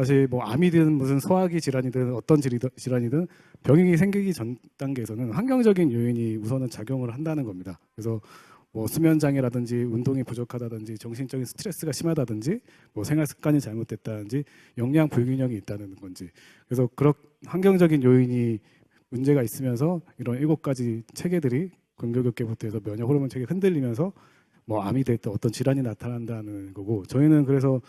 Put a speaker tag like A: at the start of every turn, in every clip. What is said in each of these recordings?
A: 사실 뭐 암이든 무슨 소화기 질환이든 어떤 질환이든 병이 생기기 전 단계에서는 환경적인 요인이 우선은 작용을 한다는 겁니다. 그래서 뭐 수면 장애라든지 운동이 부족하다든지 정신적인 스트레스가 심하다든지 뭐 생활 습관이 잘못됐다든지 영양 불균형이 있다는 건지 그래서 그런 환경적인 요인이 문제가 있으면서 이런 일곱 가지 체계들이 근교격계부터 해서 면역 호르몬 체계 흔들리면서 뭐 암이 됐든 어떤 질환이 나타난다는 거고 저희는 그래서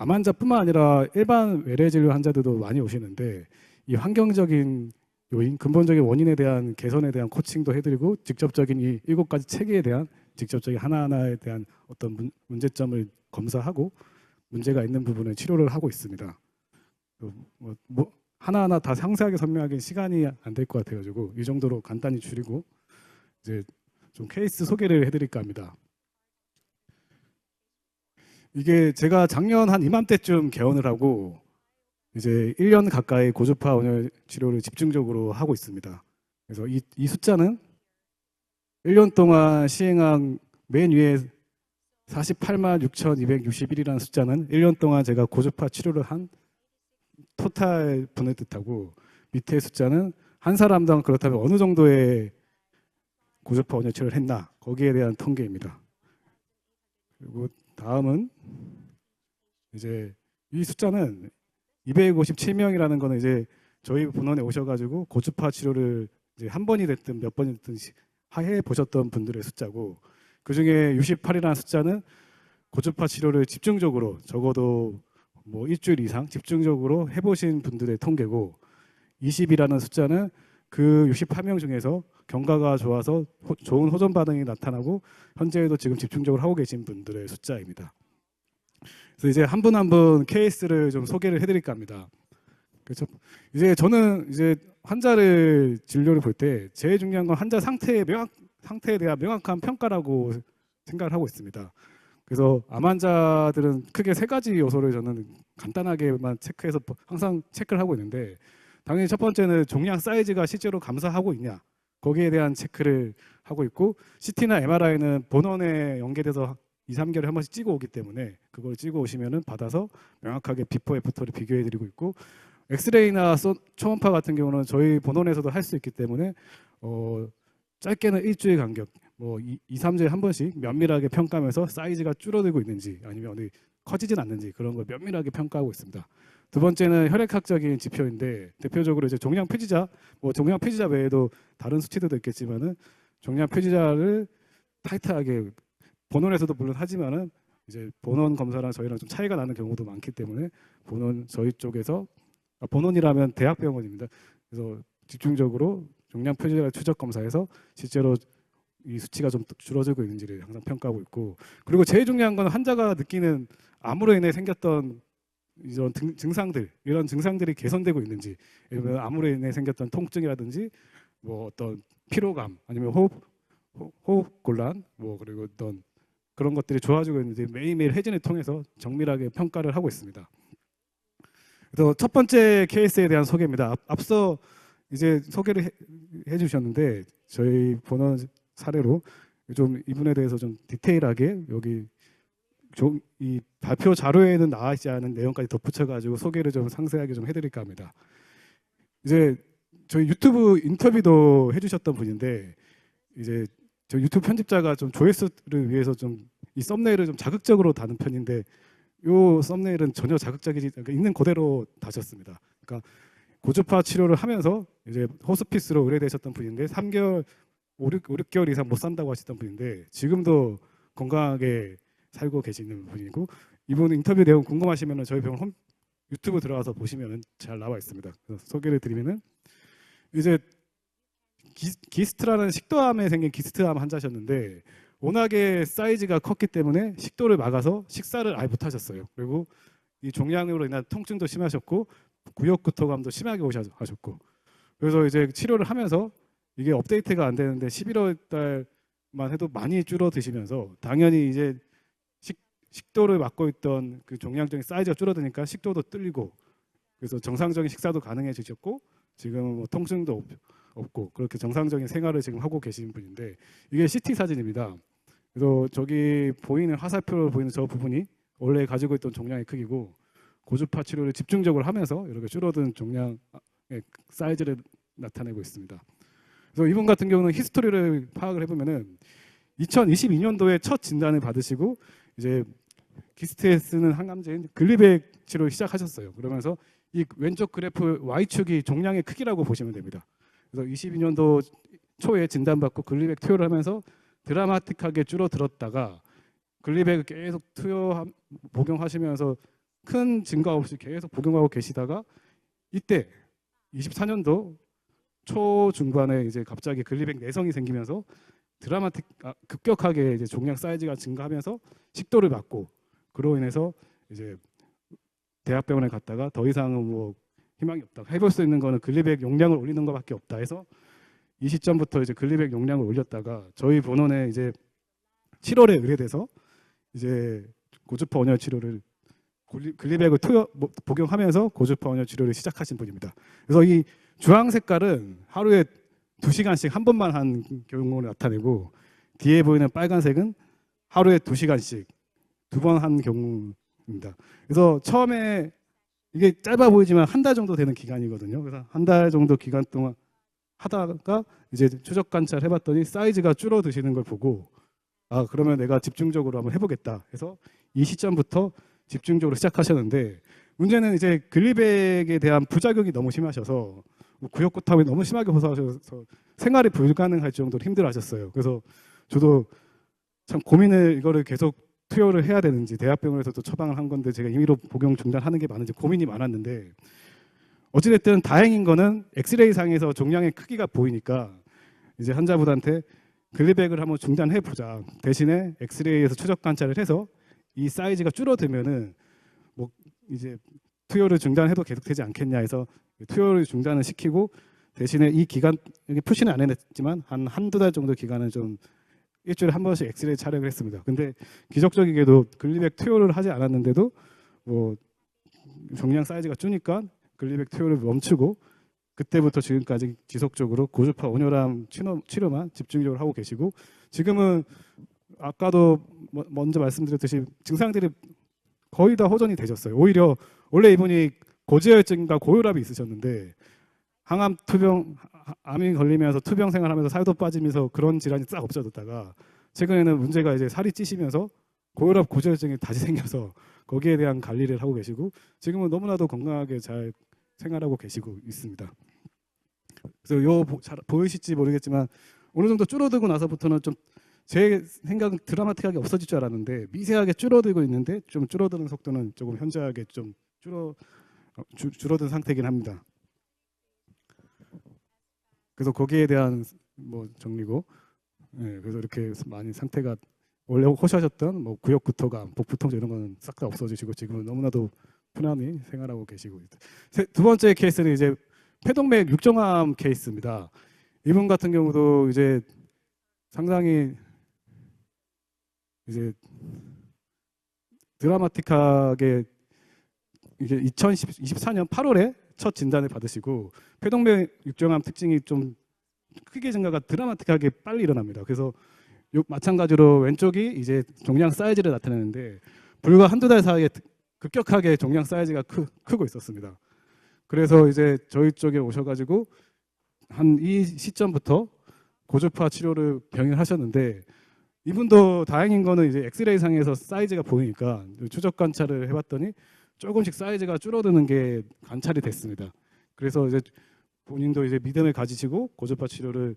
A: 암 환자뿐만 아니라 일반 외래 진료 환자들도 많이 오시는데 이 환경적인 요인, 근본적인 원인에 대한 개선에 대한 코칭도 해드리고 직접적인 이 일곱 가지 체계에 대한 직접적인 하나하나에 대한 어떤 문, 문제점을 검사하고 문제가 있는 부분을 치료를 하고 있습니다. 그 뭐, 뭐 하나하나 다 상세하게 설명하기 시간이 안 될 것 같아가지고 이 정도로 간단히 줄이고 이제 좀 케이스 소개를 해드릴까 합니다. 이게 제가 작년 한 이맘때쯤 개원을 하고 이제 1년 가까이 고주파 온열 치료를 집중적으로 하고 있습니다. 그래서 이, 이 숫자는 1년 동안 시행한 맨 위에 48만 6,261이라는 숫자는 1년 동안 제가 고주파 치료를 한 토탈 분을 뜻하고 밑에 숫자는 한 사람당 그렇다면 어느 정도의 고주파 온열 치료를 했나 거기에 대한 통계입니다. 그리고 다음은 이제 이 숫자는 257명이라는 거는 이제 저희 본원에 오셔가지고 고주파 치료를 이제 한 번이 됐든 몇 번이 됐든 시- 해 보셨던 분들의 숫자고 그 중에 68이라는 숫자는 고주파 치료를 집중적으로 적어도 뭐 일주일 이상 집중적으로 해보신 분들의 통계고 20이라는 숫자는 그 68명 중에서 경과가 좋아서 호- 좋은 호전 반응이 나타나고 현재에도 지금 집중적으로 하고 계신 분들의 숫자입니다. 그래서 이제 한분 한 분 케이스를 좀 소개를 해드릴까 합니다. 그렇죠. 이제 저는 이제 환자를 진료를 볼 때 제일 중요한 건 환자 상태에 명확 상태에 대한 명확한 평가라고 생각을 하고 있습니다. 그래서 암 환자들은 크게 세 가지 요소를 저는 간단하게만 체크해서 항상 체크를 하고 있는데 당연히 첫 번째는 종양 사이즈가 실제로 감소하고 있냐 거기에 대한 체크를 하고 있고 CT나 MRI는 본원에 연계돼서 2, 3개월에 한 번씩 찍어 오기 때문에 그걸 찍어 오시면은 받아서 명확하게 비포 애프터를 비교해 드리고 있고 엑스레이나 소- 초음파 같은 경우는 저희 본원에서도 할 수 있기 때문에 어 짧게는 일주일 간격 뭐 2, 3주에 한 번씩 면밀하게 평가하면서 사이즈가 줄어들고 있는지 아니면 어디 커지진 않는지 그런 걸 면밀하게 평가하고 있습니다. 두 번째는 혈액학적인 지표인데 대표적으로 이제 종양 표지자 뭐 종양 표지자 외에도 다른 수치들도 있겠지만은 종양 표지자를 타이트하게 본원에서도 물론 하지만은 이제 본원 검사랑 저희랑 좀 차이가 나는 경우도 많기 때문에 본원 저희 쪽에서 아, 본원이라면 대학병원입니다. 그래서 집중적으로 종양 표지자 추적 검사에서 실제로 이 수치가 좀 줄어들고 있는지를 항상 평가하고 있고 그리고 제일 중요한 건 환자가 느끼는 암으로 인해 생겼던 이런 등- 증상들 이런 증상들이 개선되고 있는지 예를 들면 암으로 인해 생겼던 통증이라든지 뭐 어떤 피로감 아니면 호흡 호- 호흡 곤란 뭐 그리고 어떤 그런 것들이 좋아지고 있는지 매일매일 회진을 통해서 정밀하게 평가를 하고 있습니다. 그래서 첫 번째 케이스에 대한 소개입니다. 앞- 앞서 이제 소개를 해, 해주셨는데 저희 본원 사례로 좀 이분에 대해서 좀 디테일하게 여기 좀 이 발표 자료에는 나와 있지 않은 내용까지 덧붙여가지고 소개를 좀 상세하게 좀 해드릴까 합니다. 이제 저희 유튜브 인터뷰도 해주셨던 분인데 이제 저 유튜브 편집자가 좀 조회수를 위해서 좀 이 썸네일을 좀 자극적으로 다는 편인데 요 썸네일은 전혀 자극적이지 그러니까 있는 그대로 다셨습니다. 그러니까 고주파 치료를 하면서 이제 호스피스로 의뢰되셨던 분인데 3개월 5, 6, 5, 6개월 이상 못 산다고 하셨던 분인데 지금도 건강하게 살고 계시는 분이고 이분 인터뷰 내용 궁금하시면 저희 병원 홈 유튜브 들어가서 보시면 잘 나와 있습니다. 소개를 드리면은 이제 기, 기스트라는 식도암에 생긴 기스트암 환자셨는데 워낙에 사이즈가 컸기 때문에 식도를 막아서 식사를 아예 못 하셨어요. 그리고 이 종양으로 인한 통증도 심하셨고 구역구토감도 심하게 오셨고 그래서 이제 치료를 하면서 이게 업데이트가 안 되는데 11월 달만 해도 많이 줄어드시면서 당연히 이제 식, 식도를 막고 있던 그 종양적인 사이즈가 줄어드니까 식도도 뚫리고 그래서 정상적인 식사도 가능해지셨고 지금 뭐 통증도 없, 없고 그렇게 정상적인 생활을 지금 하고 계신 분인데 이게 CT 사진입니다. 그래서 저기 보이는 화살표로 보이는 저 부분이 원래 가지고 있던 종양의 크기고 고주파 치료를 집중적으로 하면서 이렇게 줄어든 종양의 사이즈를 나타내고 있습니다. 그래서 이분 같은 경우는 히스토리를 파악을 해보면은 2022년도에 첫 진단을 받으시고 이제 기스트에 쓰는 항암제인 글리백 치료를 시작하셨어요. 그러면서 이 왼쪽 그래프 Y축이 종양의 크기라고 보시면 됩니다. 그래서 22년도 초에 진단받고 글리백 투여를 하면서 드라마틱하게 줄어들었다가 글리백을 계속 투여 복용하시면서 큰 증가 없이 계속 복용하고 계시다가 이때 24년도 초 중반에 이제 갑자기 글리백 내성이 생기면서 드라마틱 아, 급격하게 이제 종양 사이즈가 증가하면서 식도를 맞고 그로 인해서 이제 대학병원에 갔다가 더 이상은 뭐 희망이 없다. 해볼 수 있는 거는 글리백 용량을 올리는 것밖에 없다 해서 이 시점부터 이제 글리백 용량을 올렸다가 저희 본원에 이제 7월에 의뢰돼서 이제 고주파 온열 치료를 글리백을 투여 뭐, 복용하면서 고주파 온열 치료를 시작하신 분입니다. 그래서 이 주황 색깔은 하루에 2시간씩 한 번만 한 경우를 나타내고 뒤에 보이는 빨간색은 하루에 2시간씩 두 번 한 경우입니다. 그래서 처음에 이게 짧아 보이지만 한 달 정도 되는 기간이거든요. 그래서 한 달 정도 기간 동안 하다가 이제 추적 관찰 해봤더니 사이즈가 줄어드시는 걸 보고 아 그러면 내가 집중적으로 한번 해보겠다 해서 이 시점부터 집중적으로 시작하셨는데 문제는 이제 글리백에 대한 부작용이 너무 심하셔서 뭐 구역구탐이 너무 심하게 호소하셔서 생활이 불가능할 정도로 힘들어하셨어요. 그래서 저도 참 고민을 이거를 계속 투여를 해야 되는지 대학병원에서도 처방을 한 건데 제가 임의로 복용 중단하는 게 많은지 고민이 많았는데 어찌됐든 다행인 거는 엑스레이 상에서 종양의 크기가 보이니까 이제 환자분한테 글리백을 한번 중단해 보자 대신에 엑스레이에서 추적 관찰을 해서 이 사이즈가 줄어들면은 뭐 이제 투여를 중단해도 계속되지 않겠냐 해서 투여를 중단을 시키고 대신에 이 기간 여기 표시는 안 해냈지만 한 한두 달 정도 기간은 좀 일주일에 한 번씩 엑스레이 촬영을 했습니다. 근데 기적적이게도 글리백 투여를 하지 않았는데도 뭐 종양 사이즈가 주니까 글리백 투여를 멈추고 그때부터 지금까지 지속적으로 고주파 온열암 치료, 치료만 집중적으로 하고 계시고 지금은 아까도 뭐- 먼저 말씀드렸듯이 증상들이 거의 다 호전이 되셨어요. 오히려 원래 이분이 고지혈증과 고혈압이 있으셨는데 항암 투병 아- 암이 걸리면서 투병 생활하면서 살도 빠지면서 그런 질환이 싹 없어졌다가 최근에는 문제가 이제 살이 찌시면서 고혈압 고지혈증이 다시 생겨서 거기에 대한 관리를 하고 계시고 지금은 너무나도 건강하게 잘 생활하고 계시고 있습니다. 그래서 요 보, 잘 보이실지 모르겠지만 어느 정도 줄어들고 나서부터는 좀 제 생각은 드라마틱하게 없어질 줄 알았는데 미세하게 줄어들고 있는데 좀 줄어드는 속도는 조금 현저하게 좀 줄어 어, 주, 줄어든 상태이긴 합니다. 그래서 거기에 대한 뭐 정리고, 예, 그래서 이렇게 많이 상태가 원래 호소하셨던 뭐 구역 구토감, 복부통증 이런 거는 싹 다 없어지시고 지금은 너무나도 편안히 생활하고 계시고. 세- 두 번째 케이스는 이제 폐동맥 육정암 케이스입니다. 이분 같은 경우도 이제 상당히 이제 드라마틱하게 이제 2024년 8월에 첫 진단을 받으시고 폐동맥 육정암 특징이 좀 크게 증가가 드라마틱하게 빨리 일어납니다. 그래서 요 마찬가지로 왼쪽이 이제 종양 사이즈를 나타내는데 불과 한두 달 사이에 급격하게 종양 사이즈가 크, 크고 있었습니다. 그래서 이제 저희 쪽에 오셔가지고 한 이 시점부터 고주파 치료를 병행하셨는데 이분도 다행인 거는 이제 엑스레이 상에서 사이즈가 보이니까 추적 관찰을 해봤더니 조금씩 사이즈가 줄어드는 게 관찰이 됐습니다. 그래서 이제 본인도 이제 믿음을 가지시고 고주파 치료를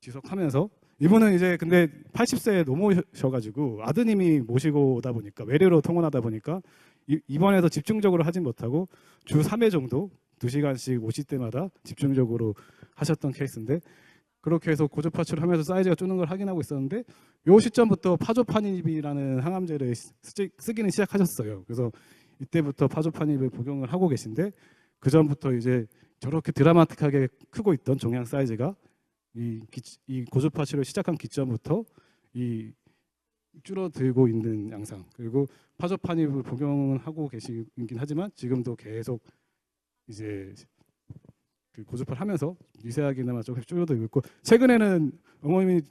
A: 지속하면서 이분은 이제 근데 80세에 넘으셔가지고 아드님이 모시고 오다 보니까 외래로 통원하다 보니까 이- 입원해서 집중적으로 하진 못하고 주 3회 정도 2시간씩 오실 때마다 집중적으로 하셨던 케이스인데 그렇게 해서 고주파 치료를 하면서 사이즈가 줄는 걸 확인하고 있었는데 요 시점부터 파조파닙이라는 항암제를 쓰, 쓰기는 시작하셨어요. 그래서 이때부터 파조파닙을 복용을 하고 계신데 그 전부터 이제 저렇게 드라마틱하게 크고 있던 종양 사이즈가 이, 기, 이 고주파 치료를 시작한 기점부터 이 줄어들고 있는 양상 그리고 파조파닙을 복용을 하고 계시긴 하지만 지금도 계속 이제 그 고주파를 하면서 미세하게나마 조금 줄어들고 있고 최근에는 어머님이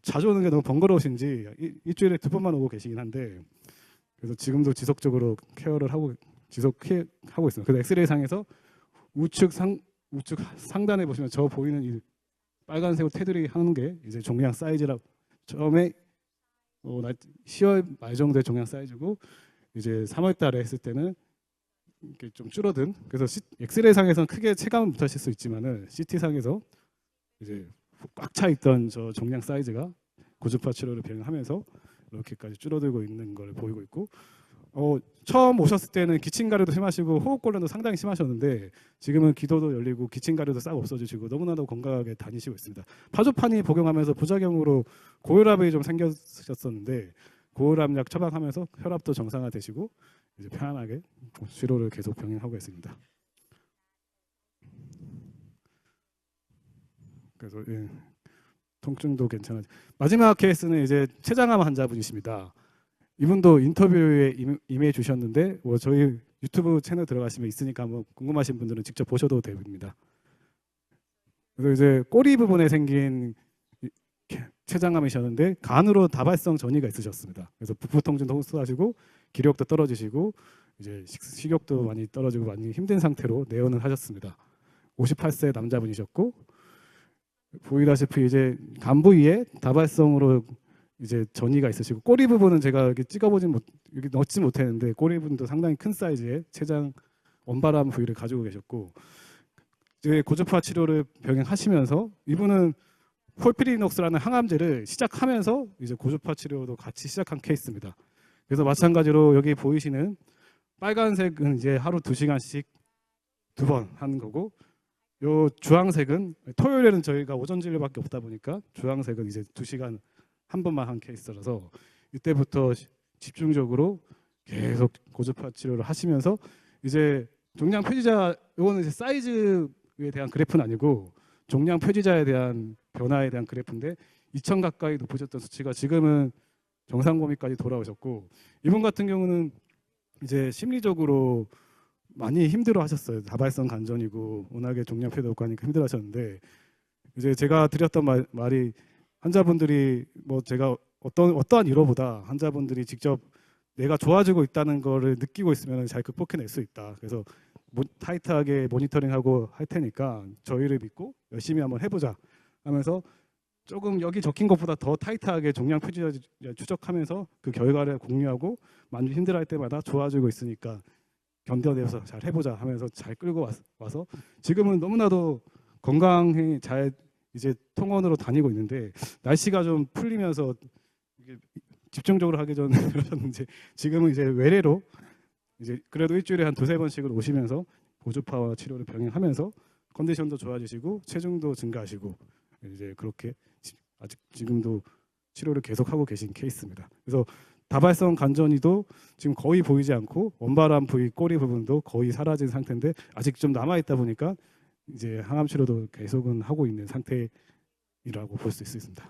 A: 자주 오는 게 너무 번거로우신지 일- 일주일에 두 번만 오고 계시긴 한데 그래서 지금도 지속적으로 케어를 하고 지속하고 있습니다. 그래서 엑스레이 상에서 우측 상 우측 상단에 보시면 저 보이는 이 빨간색으로 테두리 하는 게 이제 종양 사이즈라 처음에 어, 나- 10월 말 정도의 종양 사이즈고 이제 3월 달에 했을 때는 이렇게 좀 줄어든 그래서 시, 엑스레이 상에서는 크게 체감은 못하실 수 있지만은 CT 상에서 이제 꽉 차 있던 저 종양 사이즈가 고주파 치료를 병행하면서 이렇게까지 줄어들고 있는 걸 보이고 있고 어, 처음 오셨을 때는 기침 가려도 심하시고 호흡곤란도 상당히 심하셨는데 지금은 기도도 열리고 기침 가려도 싹 없어지시고 너무나도 건강하게 다니시고 있습니다. 파조판이 복용하면서 부작용으로 고혈압이 좀 생겼었는데 고혈압약 처방하면서 혈압도 정상화되시고 이제 편안하게 치료를 계속 병행하고 있습니다. 그래서 예, 통증도 괜찮아. 마지막 케이스는 이제 췌장암 환자분이십니다. 이분도 인터뷰에 임- 임해 주셨는데 뭐 저희 유튜브 채널 들어가시면 있으니까 뭐 궁금하신 분들은 직접 보셔도 됩니다. 그래서 이제 꼬리 부분에 생긴 이- 개- 췌장암이셨는데 간으로 다발성 전이가 있으셨습니다. 그래서 부부통증도 호소하시고 기력도 떨어지시고 이제 식- 식욕도 많이 떨어지고 많이 힘든 상태로 내원을 하셨습니다. 58세 남자분이셨고 보이다시피 이제 간 부위에 다발성으로 이제 전이가 있으시고 꼬리 부분은 제가 여기 찍어보진 못 여기 넣지 못했는데 꼬리 부분도 상당히 큰 사이즈의 췌장 원바람 부위를 가지고 계셨고 이제 고주파 치료를 병행하시면서 이분은 폴피리녹스라는 항암제를 시작하면서 이제 고주파 치료도 같이 시작한 케이스입니다. 그래서 마찬가지로 여기 보이시는 빨간색은 이제 하루 두 시간씩 두 번 하는 거고 요 주황색은 토요일에는 저희가 오전 진료밖에 없다 보니까 주황색은 이제 두 시간 한 번만 한 케이스라서 이때부터 시- 집중적으로 계속 고주파 치료를 하시면서 이제 종양 표지자 이거는 이제 사이즈에 대한 그래프는 아니고 종양 표지자에 대한 변화에 대한 그래프인데 2천 가까이 높으셨던 수치가 지금은 정상 범위까지 돌아오셨고 이분 같은 경우는 이제 심리적으로 많이 힘들어 하셨어요. 다발성 간전이고 워낙에 종양 폐도 없고 하니까 힘들어 하셨는데 이제 제가 드렸던 말, 말이 환자분들이 뭐 제가 어떤 어떠한 위로보다 환자분들이 직접 내가 좋아지고 있다는 거를 느끼고 있으면 잘 극복해낼 수 있다. 그래서 모, 타이트하게 모니터링하고 할 테니까 저희를 믿고 열심히 한번 해보자 하면서 조금 여기 적힌 것보다 더 타이트하게 표지 추적하면서 그 결과를 공유하고 많이 힘들어할 때마다 좋아지고 있으니까 견뎌내서 잘 해보자 하면서 잘 끌고 왔, 와서 지금은 너무나도 건강히 잘 이제 통원으로 다니고 있는데 날씨가 좀 풀리면서 집중적으로 하기 전에 그러셨는지 지금은 이제 외래로 이제 그래도 일주일에 한 두세 번씩은 오시면서 보조파와 치료를 병행하면서 컨디션도 좋아지시고 체중도 증가하시고 이제 그렇게 지- 아직 지금도 치료를 계속하고 계신 케이스입니다. 그래서 다발성 간전이도 지금 거의 보이지 않고 원바람 부위 꼬리 부분도 거의 사라진 상태인데 아직 좀 남아 있다 보니까 이제 항암 치료도 계속은 하고 있는 상태이라고 볼 수 있습니다.